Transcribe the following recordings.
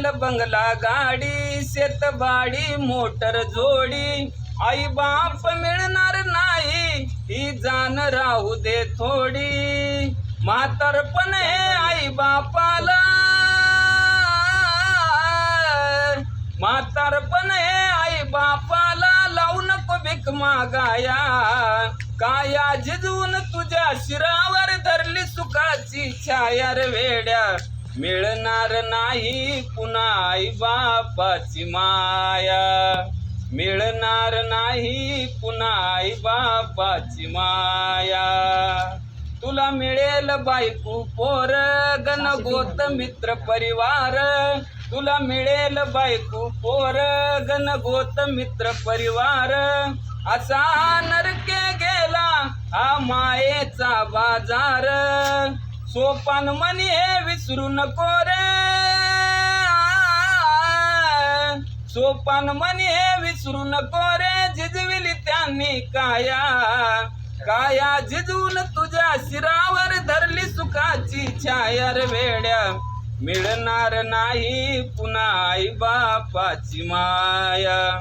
मिळेल बंगला गाडी शेतबाडी मोटर जोडी. आई बाप मिळणार नाही ही जाण राहू दे थोडी. म्हातारपण हे आई बापाला. म्हातारपण हे आई बापाला लावू नको भीक मागाया. काया झिजून तुझ्या शिरावर धरली सुखाची छायार वेड्या. मिळणार नाही पुन्हा आई बापाची माया. मिळणार नाही पुन्हा आई बापाची माया. तुला मिळेल बायको पोर गण गोत मित्र परिवार. तुला मिळेल बायको पोर गण गोत मित्र परिवार. असा नरके गेला हा मायेचा बाजार. सोपान मनी हे विसरू नको रे. सोपान मनी हे विसरू नको रे. झिजविली त्यांनी काया. काया झिजून तुझ्या शिरावर धरली सुखाची छाया रे वेड्या. मिळणार नाही पुन्हा आई बापाची माया.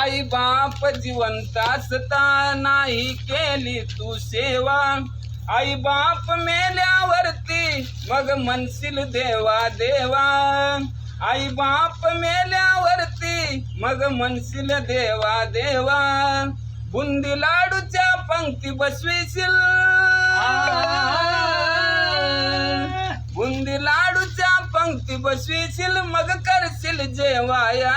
आई बाप जिवंत असता नाही केली तू सेवा. आई बाप मेल्यावरती मग म्हणशील देवा देवा. आई बाप मेल्यावरती मग म्हणशील देवा देवा. बुंदी लाडूच्या पंक्ती बसवीशील. बुंदी लाडूच्या पंक्ती बसवीशील मग करशील जेवाया.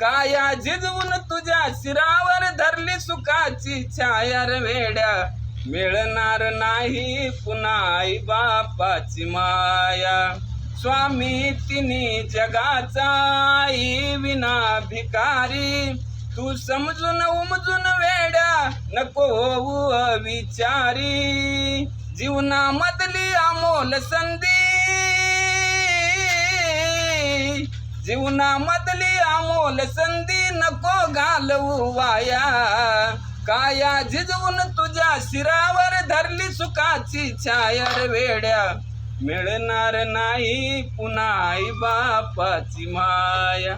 काया झिजवून तुझ्या शिरावर धरली सुखाची छाया रे वेड्या. मिळणार नाही पुन्हा आई बापाची माया. स्वामी तिनी जगाचा आई विना भिकारी तू समजून उमजून वेड्या नको होऊ विचारी जीवनामधली अमोल संधी. जीवनामधली अमोल संधी नको घालवू वाया. काया झिजवून तुझ्या शिरावर धरली सुखाची छाया वेड्या. मिळणार नाही पुन्हा आई बापाची माया.